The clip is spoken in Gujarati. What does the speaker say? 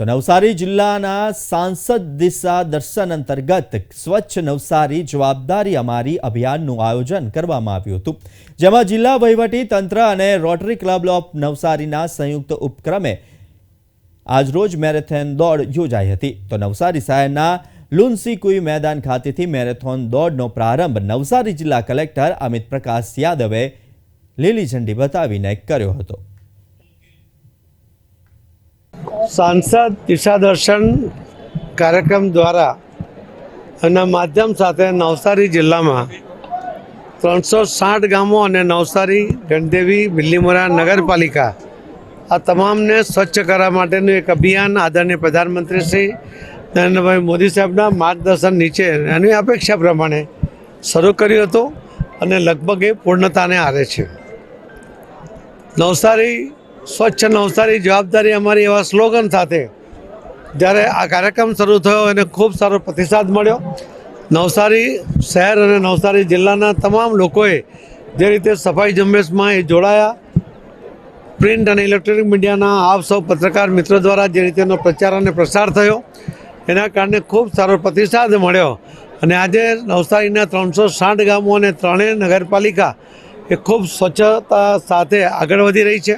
તો નવસારી જિલ્લાના સાંસદ દિશા દર્શન અંતર્ગત સ્વચ્છ નવસારી જવાબદારી અમારી અભિયાનનું આયોજન કરવામાં આવ્યું હતું. જેમાં જિલ્લા વહીવટી તંત્ર અને રોટરી ક્લબ ઓફ નવસારીના સંયુક્ત ઉપક્રમે આજરોજ મેરેથોન દોડ યોજાઈ હતી. તો નવસારી શહેરના લુન્સી કુઈ મેદાન ખાતેથી મેરેથોન દોડનો પ્રારંભ નવસારી જિલ્લા કલેક્ટર અમિત પ્રકાશ યાદવે લીલી ઝંડી બતાવીને કર્યો હતો. સાંસદ દિશા દર્શન કાર્યક્રમ દ્વારા એના માધ્યમ સાથે નવસારી જિલ્લામાં ત્રણસો સાઠ ગામો અને નવસારી, ગણદેવી, બિલ્લીમોરા નગરપાલિકા આ તમામને સ્વચ્છ કરવા માટેનું એક અભિયાન આદરણીય પ્રધાનમંત્રી શ્રી નરેન્દ્રભાઈ મોદી સાહેબના માર્ગદર્શન નીચે એની અપેક્ષા પ્રમાણે શરૂ કર્યું હતું અને લગભગ એ પૂર્ણતાને આરે છે. નવસારી સ્વચ્છ નવસારી જવાબદારી અમારી એવા સ્લોગન સાથે જ્યારે આ કાર્યક્રમ શરૂ થયો એને ખૂબ સારો પ્રતિસાદ મળ્યો. નવસારી શહેર અને નવસારી જિલ્લાના તમામ લોકોએ જે રીતે સફાઈ ઝુંબેશમાં એ જોડાયા. પ્રિન્ટ અને ઇલેક્ટ્રોનિક મીડિયાના આપ સૌ પત્રકાર મિત્રો દ્વારા જે રીતેનો પ્રચાર અને પ્રસાર થયો, એના કારણે ખૂબ સારો પ્રતિસાદ મળ્યો. અને આજે નવસારીના ત્રણસો સાઠ ગામો અને ત્રણેય નગરપાલિકા એ ખૂબ સ્વચ્છતા સાથે આગળ વધી રહી છે.